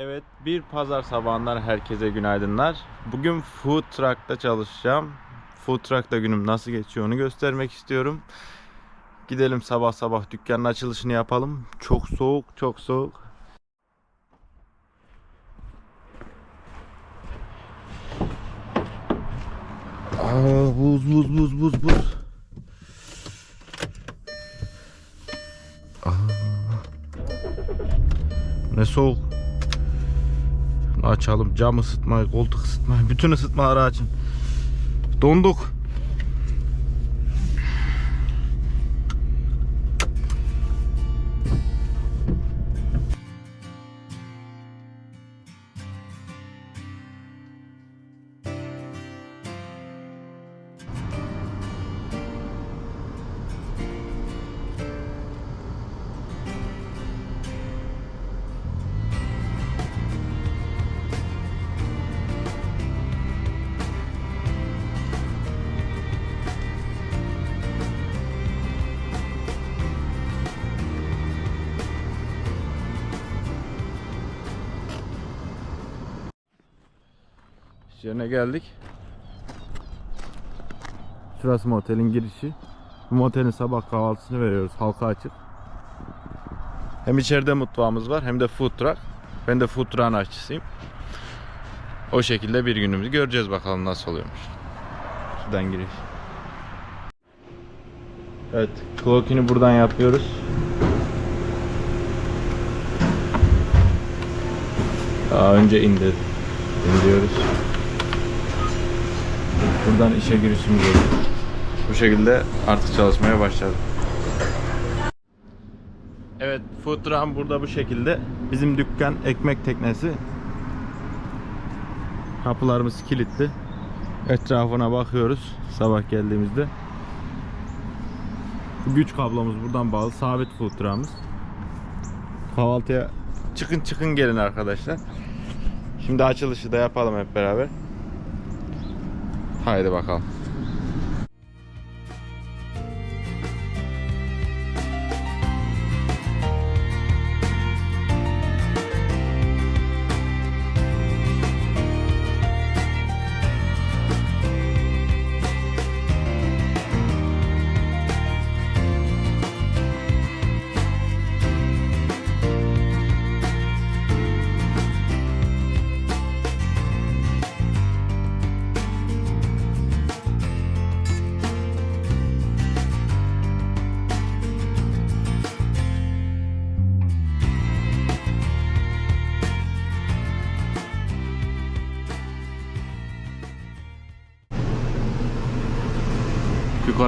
Evet, bir pazar sabahından herkese günaydınlar. Bugün food truck'ta çalışacağım. Food truck'ta günüm nasıl geçiyor onu göstermek istiyorum. Gidelim sabah sabah dükkanın açılışını yapalım. Çok soğuk, çok soğuk. Aa, buz buz buz buz buz. Aa. Ne soğuk. Açalım cam ısıtmayı, koltuk ısıtmayı, bütün ısıtmaları açın. Donduk. Yerine geldik. Şurası motelin girişi. Bu motelin sabah kahvaltısını veriyoruz. Halka açık. Hem içeride mutfağımız var hem de food truck. Ben de food truck'ın aşçısıyım. O şekilde bir günümüzü göreceğiz bakalım nasıl oluyormuş. Şuradan giriş. Evet, clockini buradan yapıyoruz. Daha önce indir. İndiriyoruz. Buradan işe girişimiz oldu. Bu şekilde artık çalışmaya başladık. Evet, food burada bu şekilde. Bizim dükkan ekmek teknesi. Kapılarımız kilitli. Etrafına bakıyoruz sabah geldiğimizde. Güç kablomuz buradan bağlı. Sabit food truck'ımız. Kahvaltıya çıkın çıkın gelin arkadaşlar. Şimdi açılışı da yapalım hep beraber. Haydi bakalım.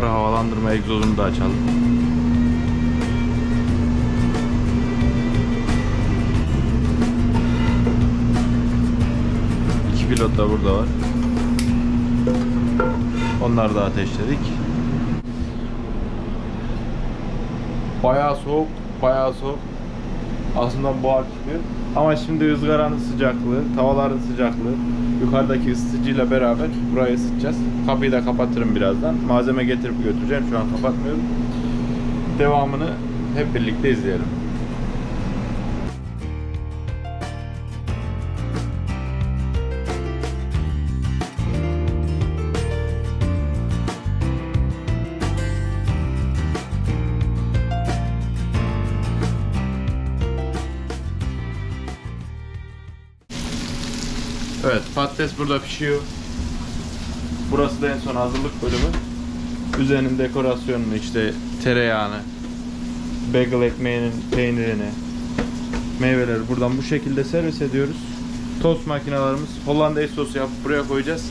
Yukarı havalandırma egzozunu da açalım. İki pilot da burada var. Onları da ateşledik. Bayağı soğuk, bayağı soğuk. Aslında buhar çıkıyor. Ama şimdi ızgaranın sıcaklığı, tavaların sıcaklığı, yukarıdaki ısıtıcıyla beraber burayı ısıtacağız. Kapıyı da kapatırım birazdan. Malzeme getirip götüreceğim. Şu an kapatmıyorum. Devamını hep birlikte izleyelim. Evet patates burada pişiyor. Burası da en son hazırlık bölümü. Üzerinin dekorasyonunu işte tereyağını, bagel ekmeğinin peynirini, meyveleri buradan bu şekilde servis ediyoruz. Tost makinelerimiz Hollandaise sosu yapıp buraya koyacağız.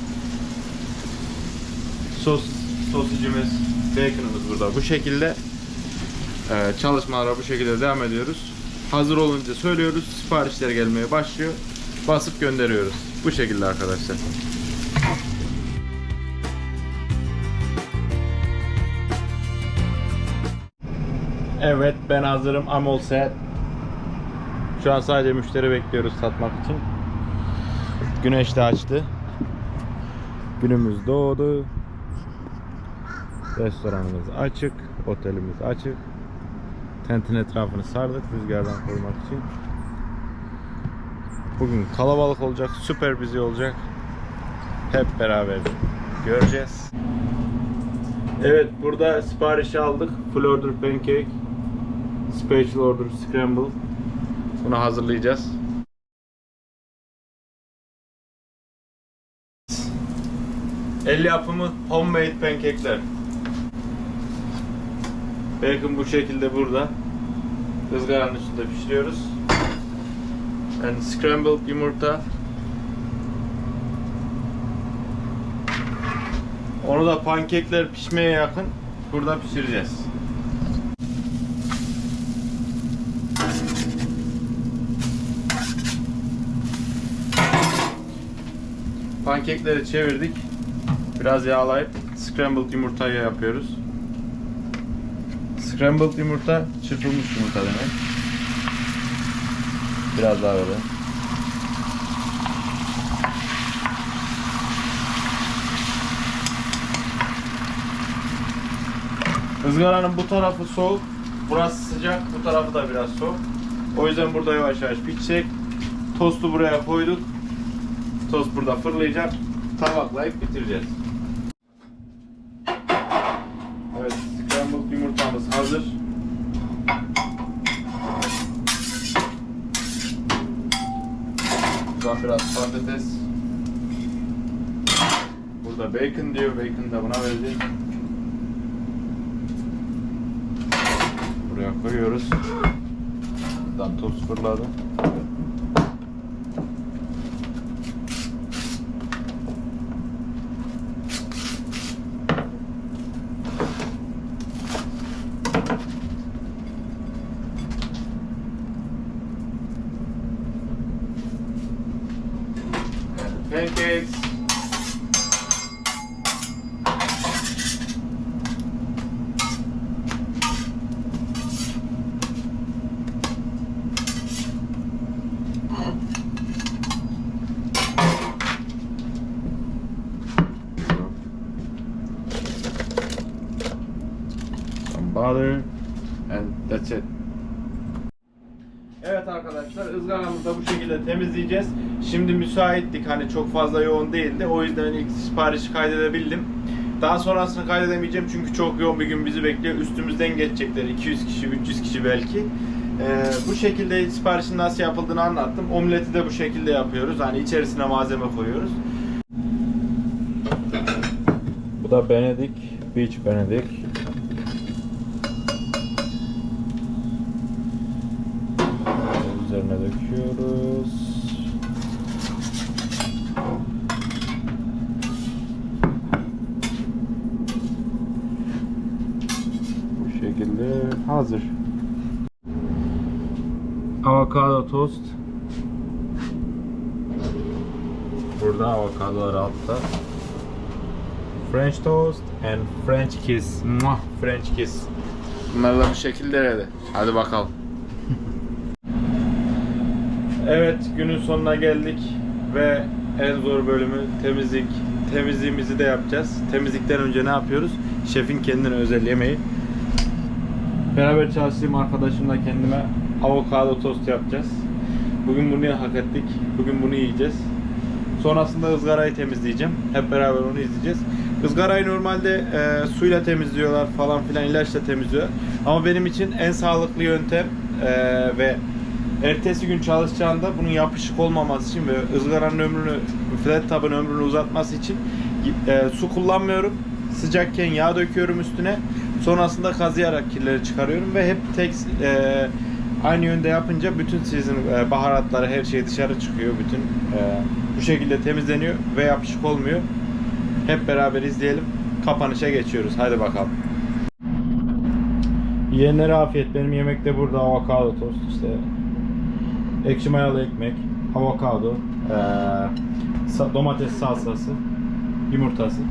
Sos, sosicimiz, baconımız burada bu şekilde. Ee, çalışmalara bu şekilde devam ediyoruz. Hazır olunca söylüyoruz. Siparişler gelmeye başlıyor. Basıp gönderiyoruz. Bu şekilde arkadaşlar. Evet ben hazırım. I'm all set. Şu an sadece müşteri bekliyoruz satmak için. Güneş de açtı. Günümüz doğdu. Restoranımız açık. Otelimiz açık. Tentin etrafını sardık rüzgardan korumak için. Bugün kalabalık olacak, süper bizi olacak. Hep beraber göreceğiz. Evet, burada siparişi aldık. Full order pancake, special order scramble. Bunu hazırlayacağız. El yapımı homemade pancake'ler. Bacon bu şekilde burada. Izgaranın üstünde pişiriyoruz. And scrambled yumurta. Onu da pankekler pişmeye yakın burada pişireceğiz. Pankekleri çevirdik. Biraz yağlayıp scrambled yumurtayı yapıyoruz. Scrambled yumurta çırpılmış yumurta demek. Biraz daha böyle. Izgaranın bu tarafı soğuk, burası sıcak, bu tarafı da biraz soğuk. O yüzden burada yavaş yavaş pişecek. Tostu buraya koyduk. Tost burada fırlayacak. Tabaklayıp bitireceğiz. Evet, scrambled yumurtamız hazır. Biraz patates. Burada bacon diyor. Bacon da buna verdik. Buraya koyuyoruz. Buradan toz fırladı. Butter and that's it. Evet arkadaşlar ızgaramızı da bu şekilde temizleyeceğiz. Şimdi müsaittik hani çok fazla yoğun değildi. O yüzden ilk siparişi kaydedebildim. Daha sonrasını kaydedemeyeceğim çünkü çok yoğun bir gün bizi bekliyor. Üstümüzden geçecekler 200 kişi, 300 kişi belki. Ee, bu şekilde siparişin nasıl yapıldığını anlattım. Omleti de bu şekilde yapıyoruz. Hani içerisine malzeme koyuyoruz. Bu da Benedik, Beach Benedik. Döküyoruz. Bu şekilde hazır. Avokado tost. Burada avokadolar altta. French toast and French kiss. Muah, French kiss. Bunlar da bu şekilde öyle. Hadi bakalım. Evet, günün sonuna geldik ve en zor bölümü temizlik. Temizliğimizi de yapacağız. Temizlikten önce ne yapıyoruz? Şefin kendine özel yemeği. Beraber çalıştığım arkadaşımla kendime avokado tost yapacağız. Bugün bunu hak ettik. Bugün bunu yiyeceğiz. Sonrasında ızgarayı temizleyeceğim. Hep beraber onu izleyeceğiz. Izgarayı normalde e, suyla temizliyorlar falan filan ilaçla temizliyor. Ama benim için en sağlıklı yöntem e, ve ertesi gün çalışacağında bunun yapışık olmaması için ve ızgaranın ömrünü, flat top'ın ömrünü uzatması için e, su kullanmıyorum. Sıcakken yağ döküyorum üstüne. Sonrasında kazıyarak kirleri çıkarıyorum ve hep tek e, aynı yönde yapınca bütün sizin e, baharatları her şey dışarı çıkıyor. Bütün e, bu şekilde temizleniyor ve yapışık olmuyor. Hep beraber izleyelim. Kapanışa geçiyoruz. Hadi bakalım. Yiyenlere afiyet. Benim yemek de burada avokado tost işte. Ekşi mayalı ekmek, avokado, sa- domates salçası, yumurtası.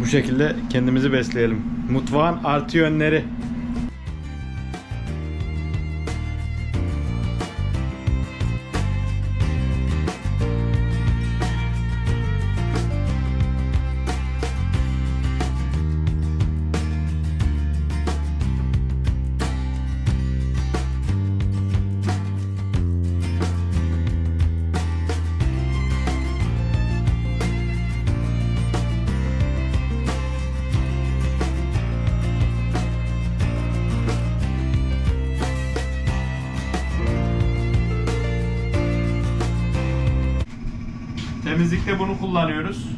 Bu şekilde kendimizi besleyelim. Mutfağın artı yönleri. Temizlikte bunu kullanıyoruz.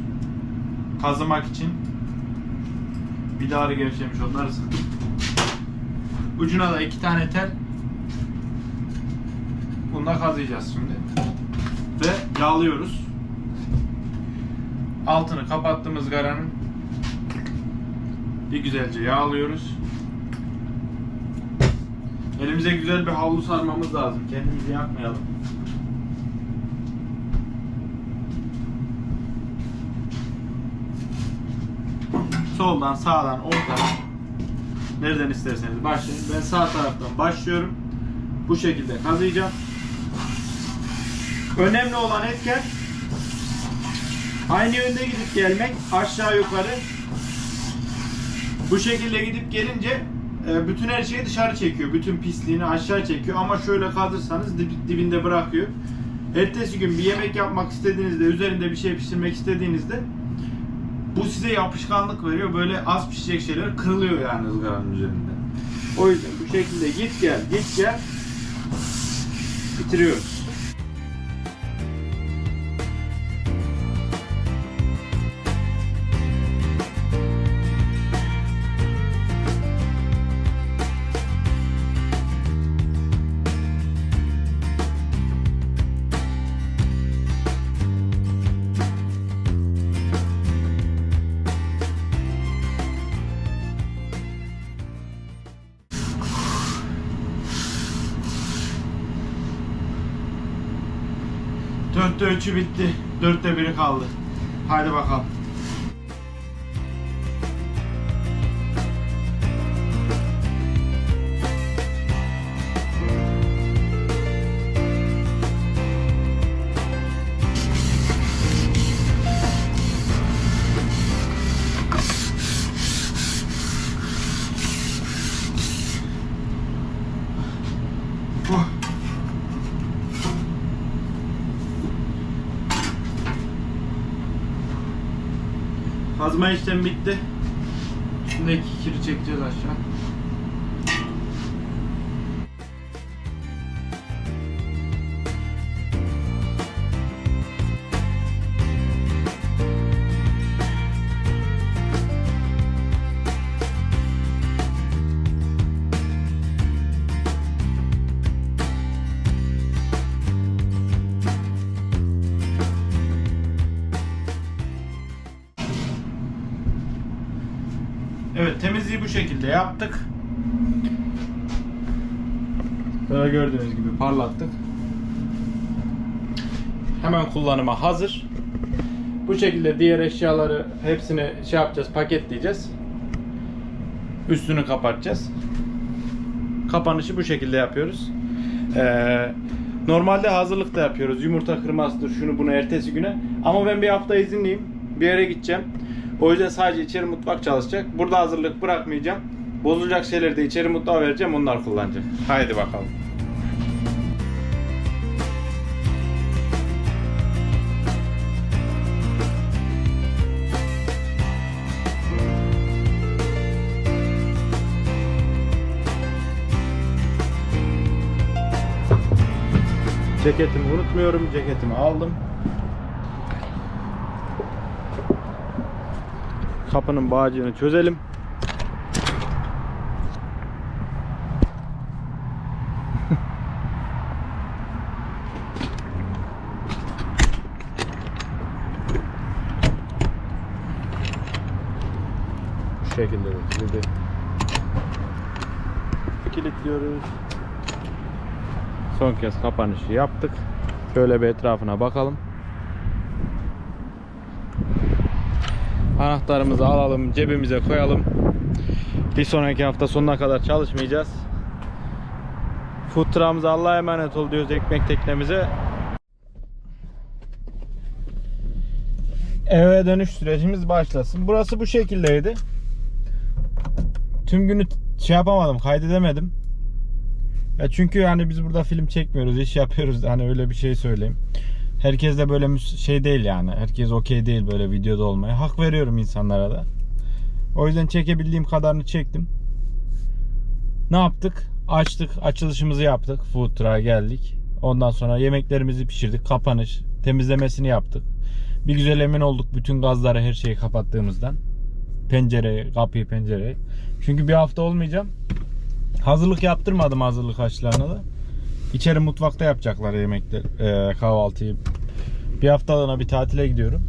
Kazımak için. Vidaları gevşemiş onları sıktım. Ucuna da iki tane tel. Bununla kazıyacağız şimdi. Ve yağlıyoruz. Altını kapattığımız garanın bir güzelce yağlıyoruz. Elimize güzel bir havlu sarmamız lazım. Kendimizi yakmayalım. Soldan, sağdan, ortadan nereden isterseniz başlayın. Ben sağ taraftan başlıyorum. Bu şekilde kazıyacağım. Önemli olan etken aynı yönde gidip gelmek aşağı yukarı bu şekilde gidip gelince e, bütün her şeyi dışarı çekiyor. Bütün pisliğini aşağı çekiyor ama şöyle kazırsanız dip- dibinde bırakıyor. Ertesi gün bir yemek yapmak istediğinizde, üzerinde bir şey pişirmek istediğinizde bu size yapışkanlık veriyor. Böyle az pişecek şeyler kırılıyor yani ızgaranın üzerinde. O yüzden bu şekilde git gel, git gel bitiriyoruz. Dörtte üçü bitti. Dörtte biri kaldı. Haydi bakalım. Kazma işlemi bitti. Üstündeki kiri çekeceğiz aşağı. Bu şekilde yaptık. Böyle gördüğünüz gibi parlattık. Hemen kullanıma hazır. Bu şekilde diğer eşyaları hepsini şey yapacağız, paketleyeceğiz. Üstünü kapatacağız. Kapanışı bu şekilde yapıyoruz. Ee, normalde hazırlık da yapıyoruz. Yumurta kırmasıdır, şunu bunu ertesi güne. Ama ben bir hafta izinliyim. Bir yere gideceğim. O yüzden sadece içeri mutfak çalışacak. Burada hazırlık bırakmayacağım. Bozulacak şeyleri de içeri mutfağa vereceğim. Onlar kullanacak. Haydi bakalım. Ceketimi unutmuyorum. Ceketimi aldım. Kapının bağcığını çözelim. Bu şekilde de kilidi kilitliyoruz. Son kez kapanışı yaptık. Şöyle bir etrafına bakalım. Anahtarımızı alalım, cebimize koyalım. Bir sonraki hafta sonuna kadar çalışmayacağız. Food truck'ımıza Allah'a emanet ol diyoruz ekmek teknemize. Eve dönüş sürecimiz başlasın. Burası bu şekildeydi. Tüm günü şey yapamadım, kaydedemedim. Ya çünkü hani biz burada film çekmiyoruz, iş yapıyoruz. Hani öyle bir şey söyleyeyim. Herkes de böyle şey değil yani. Herkes okey değil böyle videoda olmaya. Hak veriyorum insanlara da. O yüzden çekebildiğim kadarını çektim. Ne yaptık? Açtık, açılışımızı yaptık. Food truck'a geldik. Ondan sonra yemeklerimizi pişirdik. Kapanış, temizlemesini yaptık. Bir güzel emin olduk bütün gazları her şeyi kapattığımızdan. Pencereyi, kapıyı, pencereyi. Çünkü bir hafta olmayacağım. Hazırlık yaptırmadım hazırlık açlarını da. İçeri mutfakta yapacaklar yemekler, e, kahvaltıyı. Bir haftalığına bir tatile gidiyorum.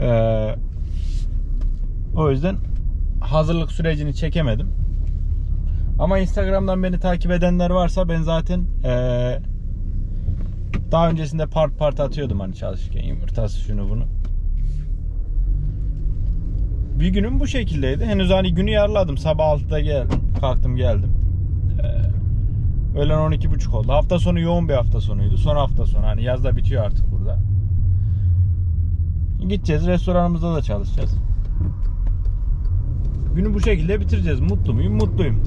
E, o yüzden hazırlık sürecini çekemedim. Ama Instagram'dan beni takip edenler varsa ben zaten eee, daha öncesinde part part atıyordum hani çalışırken yumurtası şunu bunu. Bir günüm bu şekildeydi. Henüz hani günü yarladım. Sabah 6'da geldim. Kalktım geldim. Öğlen 12.30 oldu. Hafta sonu yoğun bir hafta sonuydu. Son hafta sonu. Hani yazda bitiyor artık burada. Gideceğiz. Restoranımızda da çalışacağız. Günü bu şekilde bitireceğiz. Mutlu muyum? Mutluyum.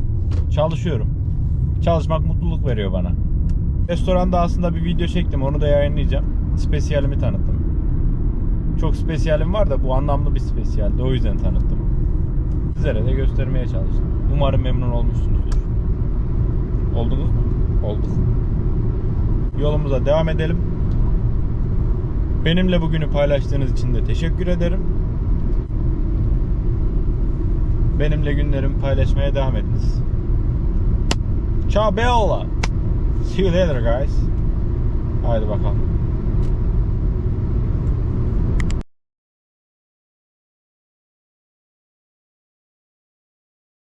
Çalışıyorum. Çalışmak mutluluk veriyor bana. Restoranda aslında bir video çektim. Onu da yayınlayacağım. Spesiyalimi tanıttım. Çok spesiyalim var da bu anlamlı bir spesiyaldi. O yüzden tanıttım. Sizlere de göstermeye çalıştım. Umarım memnun olmuşsunuzdur. Oldunuz mu? Olduk. Yolumuza devam edelim. Benimle bugünü paylaştığınız için de teşekkür ederim. Benimle günlerimi paylaşmaya devam ediniz. Ciao bella. See you later guys. Haydi bakalım.